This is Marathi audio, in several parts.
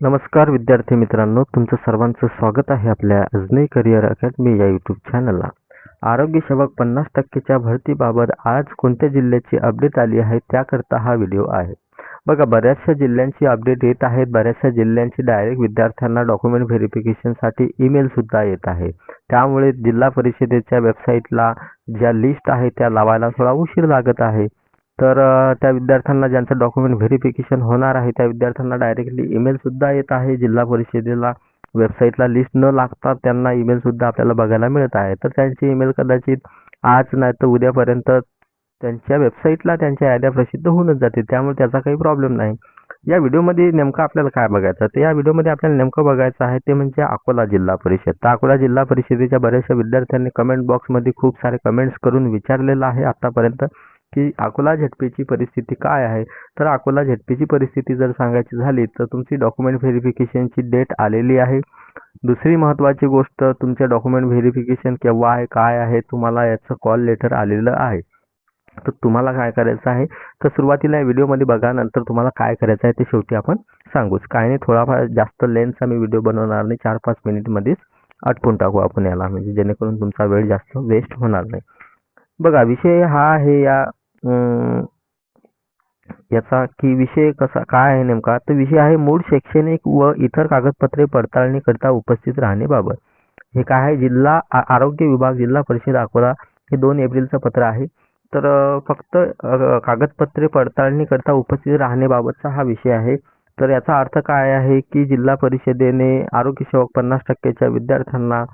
नमस्कार विद्यार्थी मित्रांनो तुमचं सर्वांचं स्वागत आहे आपल्या अजनी करिअर अकॅडमी या यूट्यूब चॅनलला आरोग्य सेवक पन्नास टक्केच्या भरतीबाबत आज कोणत्या जिल्ह्याची अपडेट आली आहे त्याकरता हा व्हिडिओ आहे. बघा बऱ्याचशा जिल्ह्यांची अपडेट येत आहेत बऱ्याचशा जिल्ह्यांची डायरेक्ट विद्यार्थ्यांना डॉक्युमेंट व्हेरिफिकेशनसाठी ईमेलसुद्धा येत आहे. त्यामुळे जिल्हा परिषदेच्या वेबसाईटला ज्या लिस्ट आहे त्या लावायला थोडा उशीर लागत आहे. तर त्या विद्यार्थ्यांना ज्यांचं डॉक्युमेंट व्हेरिफिकेशन होणार आहे त्या विद्यार्थ्यांना डायरेक्टली ईमेलसुद्धा येत आहे. जिल्हा परिषदेला वेबसाईटला लिस्ट न लागता त्यांना ईमेलसुद्धा आपल्याला बघायला मिळत आहे. तर त्यांची ईमेल कदाचित आज नाही तर उद्यापर्यंत त्यांच्या वेबसाईटला त्यांच्या याद्या प्रसिद्ध होऊनच जाते. त्यामुळे त्याचा काही प्रॉब्लेम नाही. या व्हिडिओमध्ये नेमकं आपल्याला काय बघायचं? तर या व्हिडिओमध्ये आपल्याला नेमकं बघायचं आहे ते म्हणजे अकोला जिल्हा परिषद. तर अकोला जिल्हा परिषदेच्या बऱ्याचशा विद्यार्थ्यांनी कमेंट बॉक्समध्ये खूप सारे कमेंट्स करून विचारलेलं आहे. आत्तापर्यंत की अकोला झेडपीची परिस्थिती काय आहे? तर अकोला झेडपीची परिस्थिती जर सांगायची झाली तर तुमची डॉक्युमेंट व्हेरिफिकेशनची डेट आलेली आहे. दुसरी महत्त्वाची गोष्ट तुमच्या डॉक्युमेंट व्हेरिफिकेशन केव्हा आहे काय आहे तुम्हाला याचं कॉल लेटर आलेलं आहे. तर तुम्हाला काय करायचं आहे? तर सुरुवातीला या व्हिडिओमध्ये बघा नंतर तुम्हाला काय करायचं आहे ते शेवटी आपण सांगूच काय नाही थोडाफार जास्त लेन्थचा मी व्हिडिओ बनवणार नाही. चार पाच मिनिटमध्येच आटपून टाकू आपण याला. म्हणजे जेणेकरून तुमचा वेळ जास्त वेस्ट होणार नाही. बघा विषय हा आहे या याचा की विषय कसा काय आहे नेमका? तर विषय आहे मूळ शैक्षणिक व इतर कागदपत्रे पडताळणी करता उपस्थित राहण्याबाबत हे काय आहे? जिल्हा आरोग्य विभाग जिल्हा परिषद अकोला हे दोन एप्रिलचं पत्र आहे. तर फक्त कागदपत्रे पडताळणी करता उपस्थित राहण्याबाबतचा हा विषय आहे. तर याचा अर्थ काय आहे की जिल्हा परिषदेने आरोग्य सेवक पन्नास टक्केच्या विद्यार्थ्यांना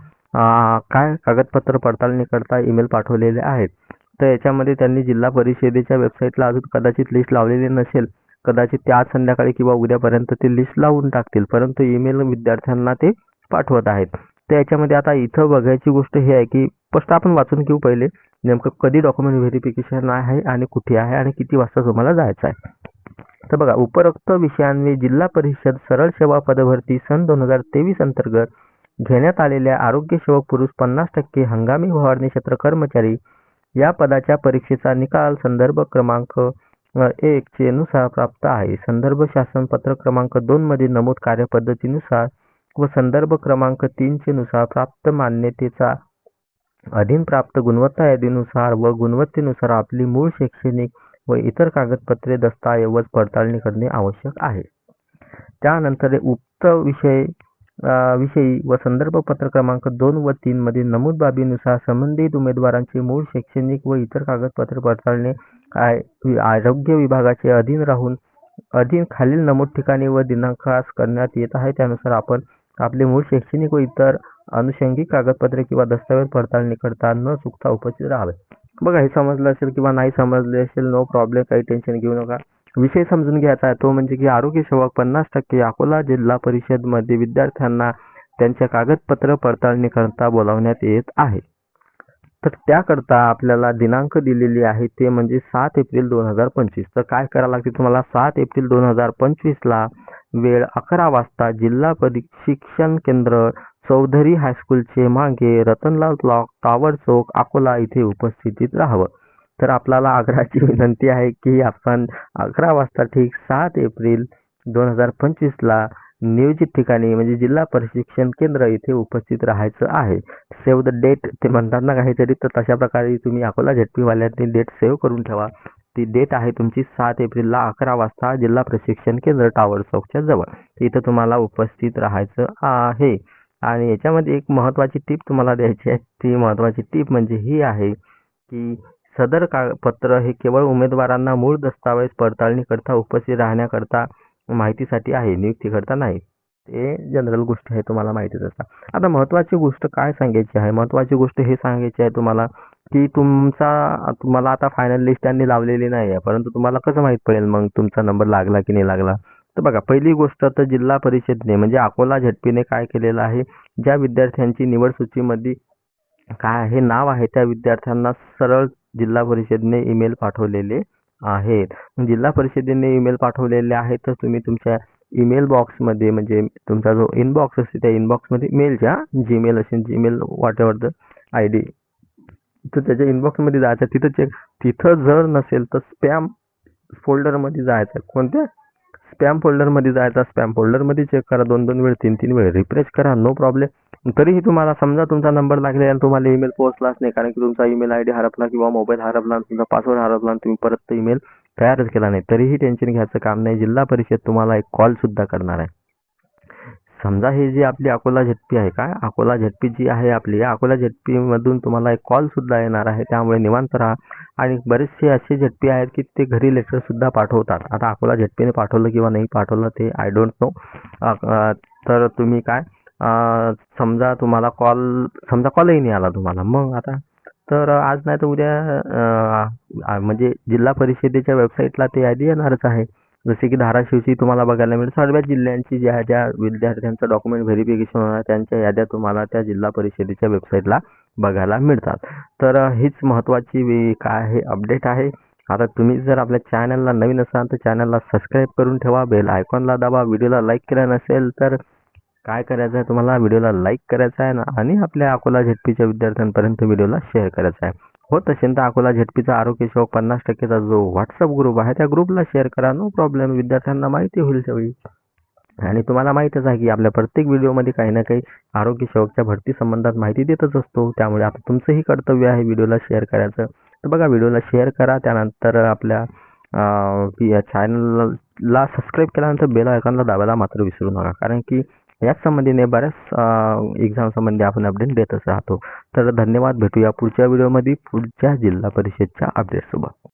काय कागदपत्र पडताळणी करता ईमेल पाठवलेले आहेत? तर याच्यामध्ये त्यांनी जिल्हा परिषदेच्या वेबसाईटला अजून कदाचित लिस्ट लावलेली नसेल. कदाचित ते आज संध्याकाळी किंवा उद्यापर्यंत ते लिस्ट लावून टाकतील. परंतु ईमेल विद्यार्थ्यांना ते पाठवत आहेत. तर याच्यामध्ये आता इथं बघायची गोष्ट हे आहे की फस्ट आपण वाचून घेऊ पहिले. नेमकं कधी डॉक्युमेंट व्हेरिफिकेशन आहे आणि कुठे आहे आणि किती वाजता तुम्हाला जायचं आहे. तर बघा उपरोक्त विषयांनी जिल्हा परिषद सरळ सेवा पदभरती सन दोन हजार तेवीस अंतर्गत घेण्यात आलेल्या आरोग्य सेवक पुरुष पन्नास टक्के हंगामी फवारणी क्षेत्र कर्मचारी या पदाच्या परीक्षेचा निकाल संदर्भ क्रमांक एक चे नुसार प्राप्त आहे. संदर्भ शासन पत्र क्रमांक दोन मध्ये नमूद कार्यपद्धतीनुसार व संदर्भ क्रमांक तीन चे नुसार प्राप्त मान्यतेचा अधीन प्राप्त गुणवत्ता यादीनुसार व गुणवत्तेनुसार आपली मूळ शैक्षणिक व इतर कागदपत्रे दस्तऐवज पडताळणी करणे आवश्यक आहे. त्यानंतर उक्त विषय विषयी व संदर्भ पत्र क्रमांक दोन व तीन मध्ये नमूद बाबीनुसार संबंधित उमेदवारांचे मूळ शैक्षणिक व इतर कागदपत्रे पडताळणे आय- आरोग्य विभागाचे अधीन राहून अधीन खालील नमूद ठिकाणी व दिनांकास करण्यात येत आहे. त्यानुसार आपण आपले मूळ शैक्षणिक व इतर अनुषंगिक कागदपत्रे किंवा दस्तावेज पडताळणी करता न चुकता उपस्थित राहावे. बघा हे समजलं असेल किंवा नाही समजले असेल नो प्रॉब्लेम काही टेन्शन घेऊ नका. विषय समजून घ्यायचा आहे. तो म्हणजे की आरोग्य सेवा पन्नास टक्के अकोला जिल्हा परिषदमध्ये विद्यार्थ्यांना त्यांच्या कागदपत्र पडताळणी करता बोलावण्यात येत आहे. तर त्याकरता आपल्याला दिनांक दिलेली आहे ते म्हणजे सात एप्रिल दोन हजार पंचवीस. तर काय करावं लागते तुम्हाला? सात एप्रिल दोन हजार पंचवीसला वेळ अकरा वाजता जिल्हा प्रशिक्षण शिक्षण केंद्र चौधरी हायस्कूलचे मागे रतनलाल ब्लॉक टावर चौक अकोला इथे उपस्थितीत राहावं. तर आपल्याला आग्रहाची विनंती आहे की आपण अकरा वाजता ठीक सात एप्रिल दोन हजार पंचवीसला नियोजित ठिकाणी म्हणजे जिल्हा प्रशिक्षण केंद्र इथे उपस्थित राहायचं आहे. सेव्ह द डेट ते म्हणतात ना काहीतरी तर तशा प्रकारे तुम्ही अकोला झेडपीवाल्यांनी डेट सेव्ह करून ठेवा. ती डेट आहे तुमची सात एप्रिलला अकरा वाजता जिल्हा प्रशिक्षण केंद्र टावर चौकच्या जवळ. इथं तुम्हाला उपस्थित राहायचं आहे. आणि याच्यामध्ये एक महत्त्वाची टीप तुम्हाला द्यायची आहे. ती महत्त्वाची टीप म्हणजे ही आहे की सदर कागदपत्र हे केवळ उमेदवारांना मूळ दस्तावेज पडताळणीकरता उपस्थित राहण्याकरता माहितीसाठी आहे नियुक्तीकरता नाही. ते जनरल गोष्टी आहे तुम्हाला माहितीच असतात आता महत्त्वाची गोष्ट काय सांगायची आहे? महत्त्वाची गोष्ट हे सांगायची आहे तुम्हाला की तुमचा तुम्हाला आता फायनल लिस्ट त्यांनी लावलेली नाही आहे परंतु तुम्हाला कसं माहीत पडेल मग तुमचा नंबर लागला की नाही लागला? तर बघा पहिली गोष्ट तर जिल्हा परिषदने म्हणजे अकोला झटपीने काय केलेलं आहे? ज्या विद्यार्थ्यांची निवड सूचीमध्ये काय आहे नाव आहे त्या विद्यार्थ्यांना सरळ जिल्हा परिषदेने ईमेल पाठवलेले आहेत. जिल्हा परिषदेने ईमेल पाठवलेले आहेत तर तुम्ही तुमच्या ईमेल बॉक्समध्ये म्हणजे तुमचा जो इनबॉक्स असते त्या इनबॉक्समध्ये मेलच्या जीमेल असेल Gmail whatever the I D तर त्याच्या इनबॉक्समध्ये जायचं. तिथं चेक तिथं जर नसेल तर स्पॅम फोल्डरमध्ये जायचं. कोणत्या? स्पॅम फोल्डरमध्ये जायचा. स्पॅम फोल्डरमध्ये चेक करा. दोन दोन वेळ तीन तीन वेळ. रिफ्रेश करा. नो प्रॉब्लेम तरीही तुम्हाला समजा तुमचा नंबर लागले आणि तुम्हाला ईमेल पोहोचलाच नाही कारण की तुमचा ईमेल आय डी हरपला किंवा मोबाईल हरपला आणि तुमचा पासवर्ड हरपला आणि तुम्ही परत तो ईमेल तयारच केला नाही. तरीही टेन्शन घ्यायचं काम नाही. जिल्हा परिषद तुम्हाला एक कॉल सुद्धा करणार आहे. समजा हे जी आपली अकोला झेडपी आहे का? अकोला झेडपी जी आहे आपली या अकोला झेडपीमधून तुम्हाला एक कॉल सुद्धा येणार आहे. त्यामुळे निवांत राहा. आणि बरेचसे असे झेडपी आहेत की ते घरी लेटरसुद्धा पाठवतात. आता अकोला झेडपीने पाठवलं किंवा नाही पाठवलं ते आय डोंट नो तर तुम्ही काय समजा तुम्हाला कॉल समजा कॉलही नाही आला तुम्हाला. मग आता तर आज नाही तर उद्या म्हणजे जिल्हा परिषदेच्या वेबसाईटला ते यादी येणारच आहे. जसे की धाराशिवची तुम्हाला बघायला मिळेल. सर्व जिल्ह्यांची ज्या ज्या विद्यार्थ्यांचं डॉक्युमेंट व्हेरिफिकेशन होणार त्यांच्या याद्या तुम्हाला त्या जिल्हा परिषदेच्या वेबसाईटला बघायला मिळतात. तर हीच महत्त्वाची वे- काय आहे अपडेट आहे. आता तुम्ही जर आपल्या चॅनलला नवीन असाल तर चॅनलला सबस्क्राईब करून ठेवा. बेल आयकॉनला दाबा. व्हिडिओला लाईक केला नसेल तर काय करायचं आहे तुम्हाला? व्हिडिओला लाईक करायचा आहे ना? आणि आपल्या अकोला झेडपीच्या विद्यार्थ्यांपर्यंत व्हिडिओला शेअर करायचा आहे. होत असेल तर अकोला झेडपीचा आरोग्य सेवक पन्नास टक्केचा जो व्हॉट्सअप ग्रुप आहे त्या ग्रुपला शेअर करा. नो प्रॉब्लेम विद्यार्थ्यांना माहिती होईल सगळी. आणि तुम्हाला माहीतच आहे की आपल्या प्रत्येक व्हिडिओमध्ये काही ना काही आरोग्य सेवकच्या भरती संबंधात माहिती देतच असतो. त्यामुळे आता तुमचंही कर्तव्य आहे व्हिडिओला शेअर करायचं. तर बघा व्हिडिओला शेअर करा. त्यानंतर आपल्या चॅनलला सबस्क्राईब केल्यानंतर बेल आयकॉनला दाबायला मात्र विसरू नका. कारण की याच संबंधीने बऱ्याच एक्झाम संबंधी आपण अपडेट देतच राहतो. तर धन्यवाद. भेटूया पुढच्या व्हिडिओमध्ये पुढच्या जिल्हा परिषदच्या अपडेटसोबत